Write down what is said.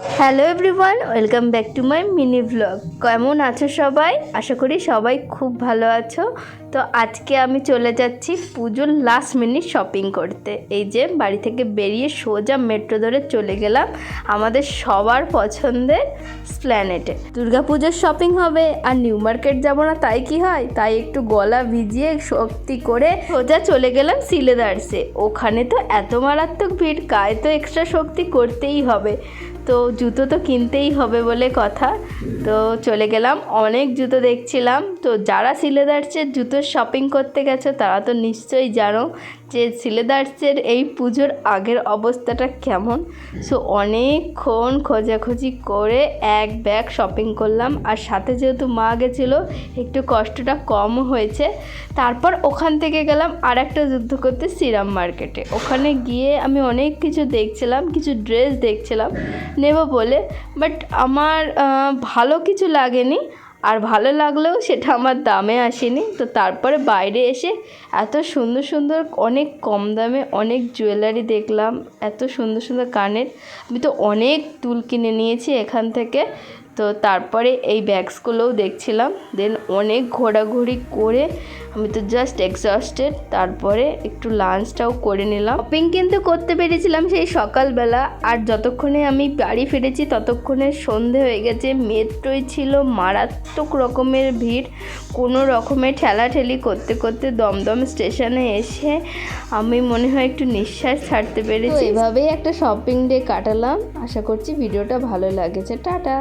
Hello everyone, welcome back to my mini blog. কেমন আছো সবাই? আশা করি সবাই খুব ভালো আছো। তো আজকে আমি চলে যাচ্ছি পুজোর লাস্ট মিনিট শপিং করতে। এই যে বাড়ি থেকে বেরিয়ে সোজা মেট্রো ধরে চলে গেলাম আমাদের সবার পছন্দের স্প্ল্যানেটে। দুর্গাপুজোর শপিং হবে, আর নিউ মার্কেট যাব না, তাই কি হয়? তাই একটু গলা ভিজিয়ে শক্তি করে সোজা চলে গেলাম সিলেদার্সে। ওখানে তো এত মারাত্মক ভিড় গায়ে তো এক্সট্রা শক্তি করতেই হবে। তো জুতো তো কিনতেই হবে বলে কথা। তো চলে গেলাম, অনেক জুতো দেখছিলাম। তো যারা সিলেদার্সের জুতোর শপিং করতে গেছে, তারা তো নিশ্চয়ই জানো যে সিলেদার্সের এই পুজোর আগের অবস্থাটা কেমন? সো অনেকক্ষণ খোঁজাখুঁজি করে এক ব্যাগ শপিং করলাম। আর সাথে যেহেতু মা গেছিল, একটু কষ্টটা কম হয়েছে। তারপর ওখান থেকে গেলাম আর একটা যুদ্ধ করতে সিরাম মার্কেটে। ওখানে গিয়ে আমি অনেক কিছু দেখছিলাম, কিছু ড্রেস দেখছিলাম, নেব বলে। বাট আমার ভালো কিছু লাগেনি। আর ভালো লাগলেও সেটা আমার দামে আসেনি। তো তারপরে বাইরে এসে এত সুন্দর সুন্দর, অনেক কম দামে অনেক জুয়েলারি দেখলাম, এত সুন্দর সুন্দর কানের। আমি তো অনেক তুল কিনে নিয়েছি এখান থেকে। তো তারপরে এই ব্যাগসগুলোও দেখছিলাম। দেন অনেক ঘোরাঘুরি করে আমি তো জাস্ট এক্সস্টেড তারপরে একটু লাঞ্চটাও করে নিলাম। শপিং কিন্তু করতে পেরেছিলাম সেই সকালবেলা, আর যতক্ষণে আমি বাড়ি ফিরেছি ততক্ষণে সন্ধে হয়ে গেছে, মেট্রোয় ছিল মারাত্মক রকমের ভিড়, কোনো রকমের ঠেলাঠেলি করতে করতে দমদম স্টেশনে এসে আমি মনে হয় একটু নিঃশ্বাস ছাড়তে পেরেছি। এভাবেই একটা শপিং ডে কাটালাম, আশা করছি ভিডিওটা ভালো লাগেছে, টাটা!